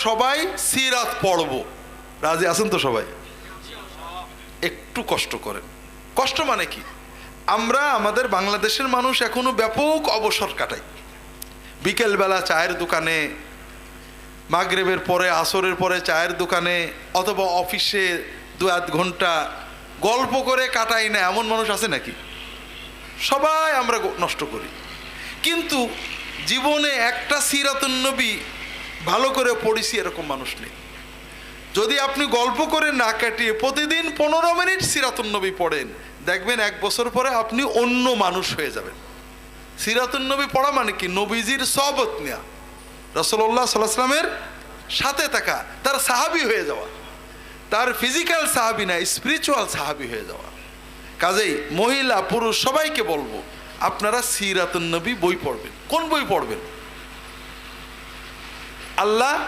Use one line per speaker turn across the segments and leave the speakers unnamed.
সবাই সিরাত পড়ব। রাজি আছেন তো সবাই? একটু কষ্ট করেন। কষ্ট মানে কি? আমরা, আমাদের বাংলাদেশের মানুষ এখনও ব্যাপক অবসর কাটাই। বিকেলবেলা চায়ের দোকানে, মাগরেবের পরে, আসরের পরে চায়ের দোকানে, অথবা অফিসে দু আধ ঘণ্টা গল্প করে কাটাই না, এমন মানুষ আছে নাকি? সবাই আমরা নষ্ট করি। কিন্তু জীবনে একটা সিরাতুন নবী ভালো করে পড়েছি এরকম মানুষ নেই। যদি আপনি গল্প করে না কাটিয়ে প্রতিদিন পনেরো মিনিট সিরাতুন নবী পড়েন, দেখবেন এক বছর পরে আপনি অন্য মানুষ হয়ে যাবেন। সিরাতুন নবী পড়া মানে কি? নবীজির সবত নেয়া। রসল্লাহ সাল্লাহামের সাথে থাকা, তার সাহাবি হয়ে যাওয়া। তার ফিজিক্যাল সাহাবি না স্পিরিচুয়াল সাহাবি হয়ে যাওয়া। কাজেই মহিলা, পুরুষ সবাইকে বলব, আপনারা সিরাতুন নবী বই পড়বেন। কোন বই পড়বেন? আল্লাহ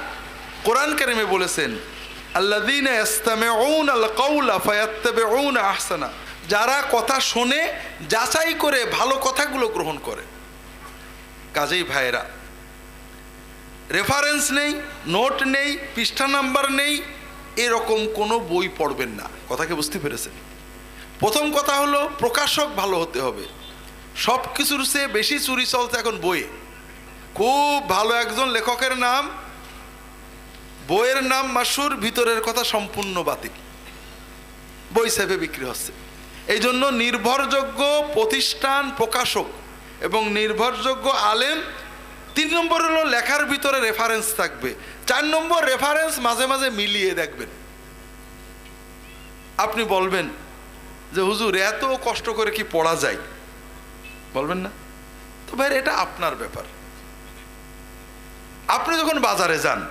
কোরআন কারিমে বলেছেন আহসানা। যারা কথা শোনে, যাচাই করে ভালো কথাগুলো গ্রহণ করে। কাজেই ভাইয়েরা রেফারেন্স নেই নোট নেই, পৃষ্ঠা নাম্বার নেই, এরকম কোনো বই পড়বেন না। কথাকে বুঝতে পেরেছেন? প্রথম কথা হলো, প্রকাশক ভালো হতে হবে। সব কিছুর চেয়ে বেশি চুরি চলছে এখন বইয়ে। খুব ভালো একজন লেখকের নাম, বইয়ের নাম মাসুর, ভিতরের কথা সম্পূর্ণ বাতিল। বই সেভে বিক্রি হচ্ছে। এই জন্য নির্ভরযোগ্য প্রতিষ্ঠান প্রকাশক এবং নির্ভরযোগ্য আলেম, তিন নম্বর হলো লেখার ভিতরে রেফারেন্স থাকবে। চার নম্বর রেফারেন্স মাঝে মাঝে মিলিয়ে দেখবেন। আপনি বলবেন যে, হুজুর, এত কষ্ট করে কি পড়া যায়? বলবেন না। তো ভাই এটা আপনার ব্যাপার। আপনি যখন বাজারে যান,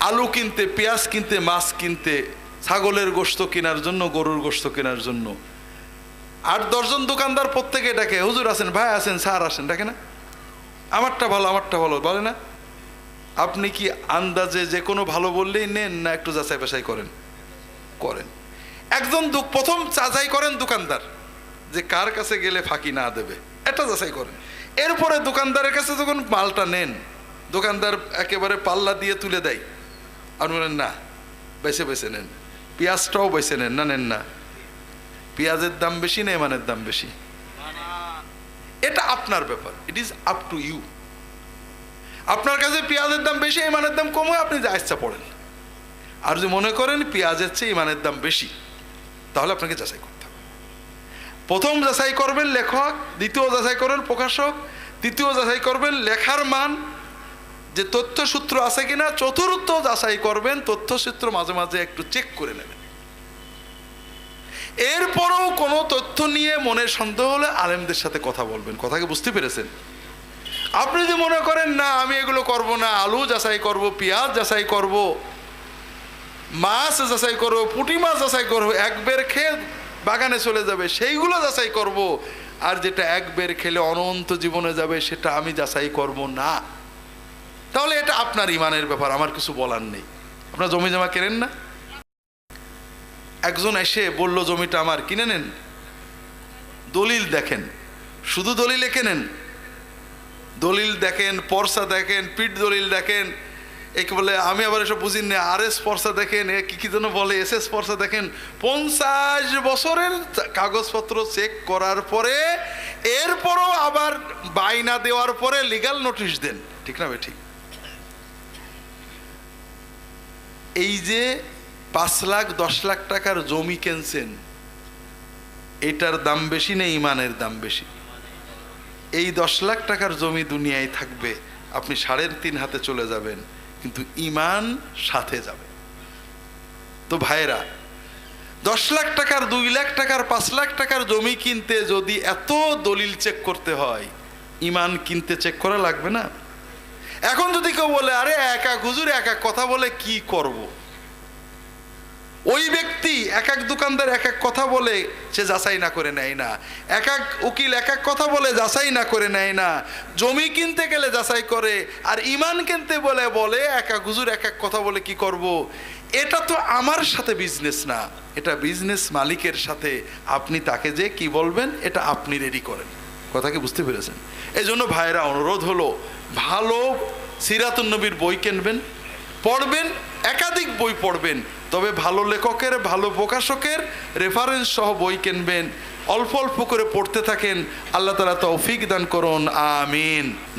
আলু কিনতে, পেঁয়াজ কিনতে, মাছ কিনতে, ছাগলের গোস্ত কেনার জন্য, গরুর গোস্ত কেনার জন্য, আট দশজন দোকানদার প্রত্যেকে ডাকে, হুজুর আছেন, ভাই আছেন, স্যার আসেন ডাকে না। আমারটা ভালো আমারটা ভালো। বলে না। আপনি কি আন্দাজে যে কোনো ভালো বললেই নেন না একটু যাচাই বাছাই করেন? করেন। একজন প্রথম যাচাই করেন দোকানদার, যে কার কাছে গেলে ফাঁকি না দেবে। এটা যাচাই করেন। এরপরে দোকানদারের কাছে যখন মালটা নেন, দোকানদার একেবারে পাল্লা দিয়ে তুলে দেয়। আপনি বলেন না, বেছে বেছে নেন। পেঁয়াজটাও বেছে নেন। না নেন না। পেঁয়াজের দাম বেশি না এমানের দাম বেশি? এটা আপনার ব্যাপার। It is up to you আপনার কাছে পেঁয়াজের দাম বেশি ইমানের দাম কম আপনি যা ইচ্ছা পড়েন। আর যদি মনে করেন পেঁয়াজের চেয়ে ইমানের দাম বেশি, তাহলে আপনাকে যাচাই হবে। প্রথম যাচাই করবেন লেখক, দ্বিতীয় যাচাই করবেন প্রকাশক, তৃতীয় যাচাই করবেন লেখার মান, যে তথ্যসূত্র আছে কিনা, চতুর্থ যাচাই করবেন, তথ্যসূত্র মাঝে মাঝে একটু চেক করে নেবেন। এরপরেও কোনো তথ্য নিয়ে মনে সন্দেহ হলে আলেমদের সাথে কথা বলবেন। কথাকে বুঝতে পেরেছেন? আপনি যদি মনে করেন, না, আমি এগুলো করব না, আলু যাচাই করব, পেঁয়াজ যাচাই করব, মাছ যাচাই করব, পুঁটি মাছ যাচাই করব, এক বের খেয়ে বাগানে চলে যাবে, সেইগুলো যাচাই করব। আর যেটা এক বের খেলে অনন্ত জীবনে যাবে, সেটা আমি যাচাই করব না। তাহলে এটা আপনার ইমানের ব্যাপার, আমার কিছু বলার নেই। আপনার জমি জমা কেনেন না? একজন এসে বলল, জমিটা আমার, কিনে নেন। দলিল দেখেন। শুধু দলিলে কেনেন? দলিল দেখেন, পর্সা দেখেন, পিঠ দলিল দেখেন। একে বলে, আমি আবার এসব বুঝি না আর এস পর্সা দেখেন, এ কি কি যেন বলে, এস এস পর্সা দেখেন। পঞ্চাশ বছরের কাগজপত্র চেক করার পরে, এরপরও আবার বাইনা দেওয়ার পরে লিগাল নোটিশ দেন। ঠিক না ঠিক এই যে পাঁচ লাখ, দশ লাখ টাকার জমি কিনছেন, এটার দাম বেশি না ইমানের দাম বেশি? এই দশ লাখ টাকার জমি দুনিয়ায় থাকবে, আপনি সাড়ে তিন হাতে চলে যাবেন। কিন্তু ইমান সাথে যাবে তো ভাইরা দশ লাখ টাকার, দুই লাখ টাকার, পাঁচ লাখ টাকার জমি কিনতে যদি এত দলিল চেক করতে হয় ইমান কিনতে চেক করা লাগবে না এখন যদি কেউ বলে, আরে একা এক এক কথা বলে কি করব। ওই ব্যক্তি এক এক দোকানদার এক এক কথা বলে সে যাচাই না করে নেয় না। এক এক উকিল এক এক কথা বলে যাচাই না করে নেয় না। জমি কিনতে গেলে যাচাই করে, আর ইমান কিনতে বলে বলে, এক এক হুজুর এক এক কথা বলে কি করব। এটা তো আমার সাথে বিজনেস না। এটা বিজনেস মালিকের সাথে। আপনি তাকে যে কি বলবেন, এটা আপনি রেডি করেন। কথা কি বুঝতে পেরেছেন? এই জন্য ভাইরা অনুরোধ হলো, ভালো সিরাতুন নবীর বই কিনবেন, পড়বেন একাধিক বই পড়বেন, তবে ভালো লেখকের, ভালো প্রকাশকের রেফারেন্স সহ বই কিনবেন। অল্প অল্প করে পড়তে থাকেন। আল্লাহ তালা তৌফিক দান করুন, আমিন।